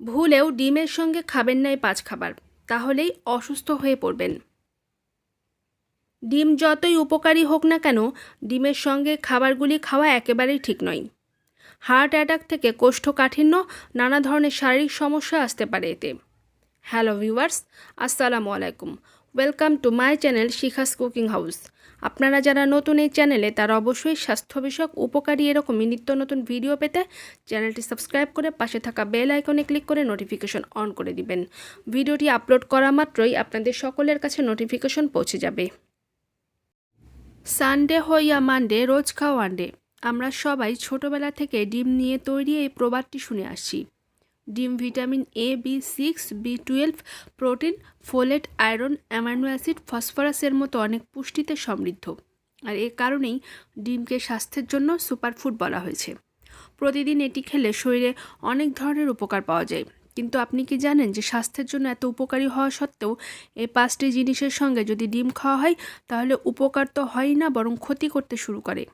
ভুলেও ডিমের সঙ্গে খাবেন নাই পাঁচ খাবার, তাহলেই অসুস্থ হয়ে পড়বেন। ডিম যতই উপকারী হোক না কেন, ডিমের সঙ্গে খাবারগুলি খাওয়া একেবারেই ঠিক নয়। হার্ট অ্যাটাক থেকে কোষ্ঠকাঠিন্য, নানা ধরনের শারীরিক সমস্যা আসতে পারে এতে। হ্যালো ভিউয়ার্স, আসসালামু আলাইকুম। Welcome to my channel Shikha's cooking house. আপনারা যারা নতুন এই চ্যানেলে, তারা অবশ্যই স্বাস্থ্য বিষয়ক উপকারী এরকমই নিত্য নতুন ভিডিও পেতে চ্যানেলটি সাবস্ক্রাইব করে পাশে থাকা বেল আইকনে ক্লিক করে নোটিফিকেশন অন করে দিবেন। ভিডিওটি আপলোড করা মাত্রই আপনাদের সকলের কাছে নোটিফিকেশন পৌঁছে যাবে। সানডে হইয়া মানডে রোজ খাও আন্ডে আমরা সবাই ছোটবেলা থেকে ডিম নিয়ে তৈরি এই প্রবাদটি শুনে আসছি। ডিম, vitamin A B six B twelve protein folate iron amino acid ফসফরাসের মতো অনেক পুষ্টিতে সমৃদ্ধ। আর এ কারণেই ডিমকে স্বাস্থ্যের জন্য সুপারফুড বলা হয়েছে। প্রতিদিন এটি খেলে শরীরে অনেক ধরনের উপকার পাওয়া যায়। কিন্তু আপনি কি জানেন যে স্বাস্থ্যের জন্য এত উপকারী হওয়া সত্ত্বেও এই পাঁচটি জিনিসের সঙ্গে যদি ডিম খাওয়া হয়, তাহলে উপকার তো হয় না, বরং ক্ষতি করতে শুরু করে।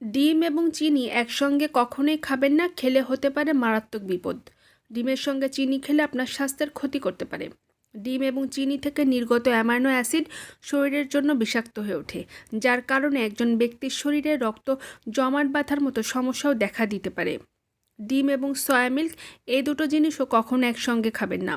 ডিম এবং চিনি একসঙ্গে কখনোই খাবেন না, খেলে হতে পারে মারাত্মক বিপদ। ডিমের সঙ্গে চিনি খেলে আপনার স্বাস্থ্যের ক্ষতি করতে পারে। ডিম এবং চিনি থেকে নির্গত অ্যামাইনো অ্যাসিড শরীরের জন্য বিষাক্ত হয়ে ওঠে, যার কারণে একজন ব্যক্তির শরীরে রক্ত জমাট বাঁধার মতো সমস্যাও দেখা দিতে পারে। ডিম এবং সয়া মিল্ক এই দুটো জিনিসও কখনো একসঙ্গে খাবেন না।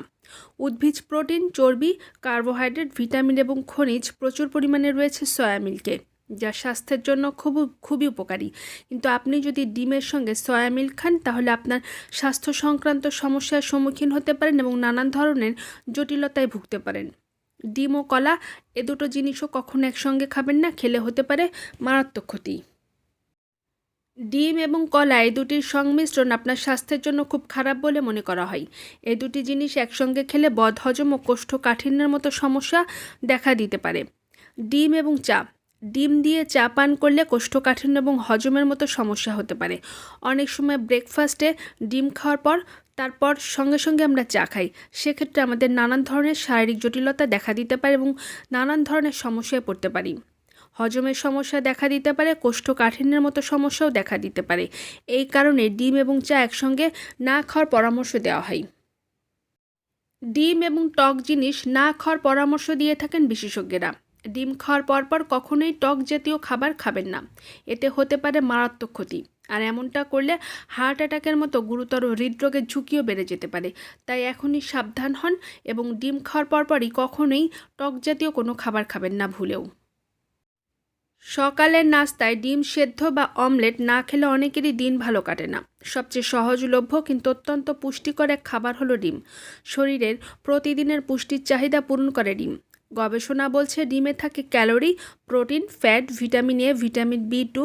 উদ্ভিজ প্রোটিন, চর্বি, কার্বোহাইড্রেট, ভিটামিন এবং খনিজ প্রচুর পরিমাণে রয়েছে সয়া মিল্কে। যা স্বাস্থ্যের জন্য খুব খুবই উপকারী। কিন্তু আপনি যদি ডিমের সঙ্গে সয়া মিল্ক খান, তাহলে আপনার স্বাস্থ্য সংক্রান্ত সমস্যার সম্মুখীন হতে পারেন এবং নানান ধরনের জটিলতায় ভুগতে পারেন। ডিম ও কলা, এ দুটো জিনিসও কখনো একসঙ্গে খাবেন না, খেলে হতে পারে মারাত্মক ক্ষতি। ডিম এবং কলা এই দুটির সংমিশ্রণ আপনার স্বাস্থ্যের জন্য খুব খারাপ বলে মনে করা হয়। এই দুটি জিনিস একসঙ্গে খেলে বদহজম ও কোষ্ঠকাঠিন্যের মতো সমস্যা দেখা দিতে পারে। ডিম এবং চা ডিম দিয়ে চা পান করলে কোষ্ঠকাঠিন্য এবং হজমের মতো সমস্যা হতে পারে। অনেক সময় ব্রেকফাস্টে ডিম খাওয়ার পর, তারপর সঙ্গে সঙ্গে আমরা চা খাই। সেক্ষেত্রে আমাদের নানান ধরনের শারীরিক জটিলতা দেখা দিতে পারে এবং নানান ধরনের সমস্যায় পড়তে পারি। হজমের সমস্যা দেখা দিতে পারে, কোষ্ঠকাঠিন্যের মতো সমস্যাও দেখা দিতে পারে। এই কারণে ডিম এবং চা একসঙ্গে না খাওয়ার পরামর্শ দেওয়া হয়। ডিম এবং টক জিনিস না খাওয়ার পরামর্শ দিয়ে থাকেন বিশেষজ্ঞরা। ডিম খাওয়ার পরপর কখনোই টক জাতীয় খাবার খাবেন না। এতে হতে পারে মারাত্মক ক্ষতি। আর এমনটা করলে হার্ট অ্যাটাকের মতো গুরুতর হৃদরোগের ঝুঁকিও বেড়ে যেতে পারে। তাই এখনই সাবধান হন এবং ডিম খাওয়ার পরপরই কখনোই টক জাতীয় কোনো খাবার খাবেন না ভুলেও। সকালের নাস্তায় ডিম সেদ্ধ বা অমলেট না খেলে অনেকেরই দিন ভালো কাটে না। সবচেয়ে সহজলভ্য কিন্তু অত্যন্ত পুষ্টিকর এক খাবার হলো ডিম। শরীরের প্রতিদিনের পুষ্টির চাহিদা পূরণ করে ডিম। গবেষণা বলছে ডিমে থাকে calorie, protein, fat, vitamin A, vitamin B two,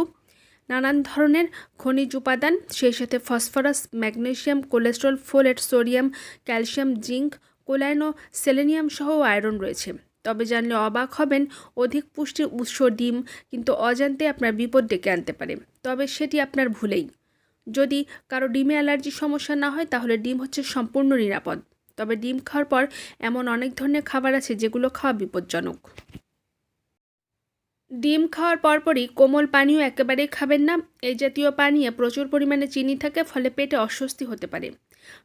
নানান ধরনের খনিজ উপাদান, সেই সাথে phosphorus, magnesium, cholesterol, folate, sodium, calcium, zinc, choline ও সেলেনিয়াম সহ আয়রন রয়েছে। তবে জানলে অবাক হবেন, অধিক পুষ্টির উৎস ডিম কিন্তু অজান্তে আপনার বিপদ ডেকে আনতে পারে। তবে সেটি আপনার ভুলেই। যদি কারও ডিমে অ্যালার্জি সমস্যা না হয়, তাহলে ডিম হচ্ছে সম্পূর্ণ নিরাপদ। তবে ডিম খাওয়ার পর এমন অনেক ধরনের খাবার আছে যেগুলো খাওয়া বিপজ্জনক। ডিম খাওয়ার পরপরই কোমল পানীয় একেবারেই খাবেন না। এই জাতীয় পানীয় প্রচুর পরিমাণে চিনি থাকে, ফলে পেটে অস্বস্তি হতে পারে।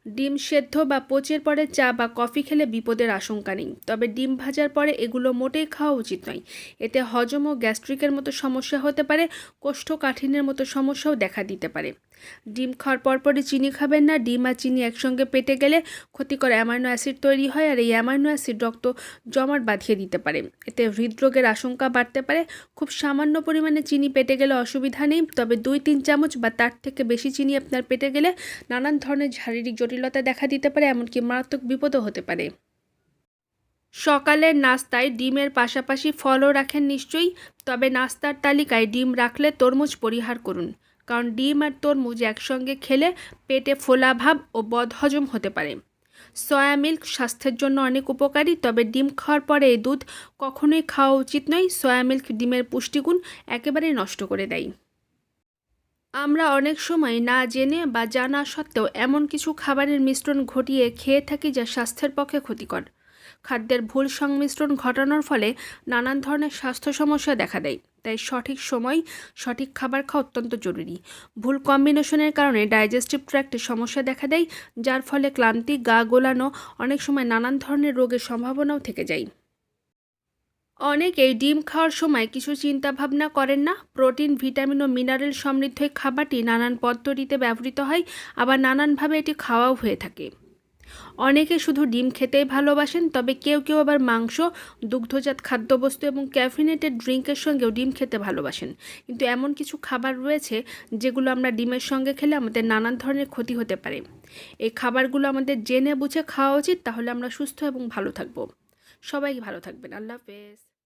ডিম সেদ্ধ বা পচের পরে চা বা কফি খেলে বিপদের আশঙ্কা নেই। তবে ডিম ভাজার পরে এগুলো মোটেই খাওয়া উচিত নয়। এতে হজম ও গ্যাস্ট্রিকের মতো সমস্যা হতে পারে, কোষ্ঠকাঠিন্যের মতো সমস্যাও দেখা দিতে পারে। ডিম খাওয়ার পরপরই চিনি খাবেন না, ডিম আর চিনি একসঙ্গে পেটে গেলে ক্ষতিকর অ্যামাইনো অ্যাসিড তৈরি হয় আর এই অ্যামাইনো অ্যাসিড রক্ত জমাট বাঁধিয়ে দিতে পারে। এতে হৃদরোগের আশঙ্কা বাড়তে পারে। খুব সামান্য পরিমাণে চিনি পেটে গেলে অসুবিধা নেই, তবে দুই, তিন চামচ বা তার থেকে বেশি চিনি আপনার পেটে গেলে নানান ধরনের শারীরিক জটিলতা দেখা দিতে পারে, এমনকি মারাত্মক বিপদও হতে পারে। সকালের নাস্তায় ডিমের পাশাপাশি ফলও রাখেন নিশ্চয়ই, তবে নাস্তার তালিকায় ডিম রাখলে তরমুজ পরিহার করুন, কারণ ডিম আর তরমুজ একসঙ্গে খেলে পেটে ফোলা ভাব ও বদহজম হতে পারে। সয়া মিল্ক স্বাস্থ্যের জন্য অনেক উপকারী, তবে ডিম খাওয়ার পরে এই দুধ কখনোই খাওয়া উচিত নয়। সয়া মিল্ক ডিমের পুষ্টিগুণ একেবারেই নষ্ট করে দেয়। আমরা অনেক সময় না জেনে বা জানা সত্ত্বেও এমন কিছু খাবারের মিশ্রণ ঘটিয়ে খেয়ে থাকি যা স্বাস্থ্যের পক্ষে ক্ষতিকর। খাদ্যের ভুল সংমিশ্রণ ঘটানোর ফলে নানান ধরনের স্বাস্থ্য সমস্যা দেখা দেয়। তাই সঠিক সময় সঠিক খাবার খাওয়া অত্যন্ত জরুরি। ভুল কম্বিনেশনের কারণে ডাইজেস্টিভ ট্র্যাক্টে সমস্যা দেখা দেয়, যার ফলে ক্লান্তি, গা গোলানো, অনেক সময় নানান ধরনের রোগের সম্ভাবনাও থেকে যায়। অনেকেই ডিম খাওয়ার সময় কিছু চিন্তা ভাবনা করেন না। প্রোটিন, ভিটামিন ও মিনারেল সমৃদ্ধ এই খাবারটি নানান পদ্ধতিতে ব্যবহৃত হয়, আবার নানানভাবে এটি খাওয়াও হয়ে থাকে। অনেকে শুধু ডিম খেতেই ভালোবাসেন, তবে কেউ কেউ আবার মাংস, দুগ্ধজাত খাদ্যবস্তু এবং ক্যাফিনেটেড ড্রিঙ্কের সঙ্গেও ডিম খেতে ভালোবাসেন। কিন্তু এমন কিছু খাবার রয়েছে যেগুলো আমরা ডিমের সঙ্গে খেলে আমাদের নানান ধরনের ক্ষতি হতে পারে। এই খাবারগুলো আমাদের জেনে বুঝে খাওয়া উচিত, তাহলে আমরা সুস্থ এবং ভালো থাকব। সবাই ভালো থাকবেন। আল্লাহ হাফেজ।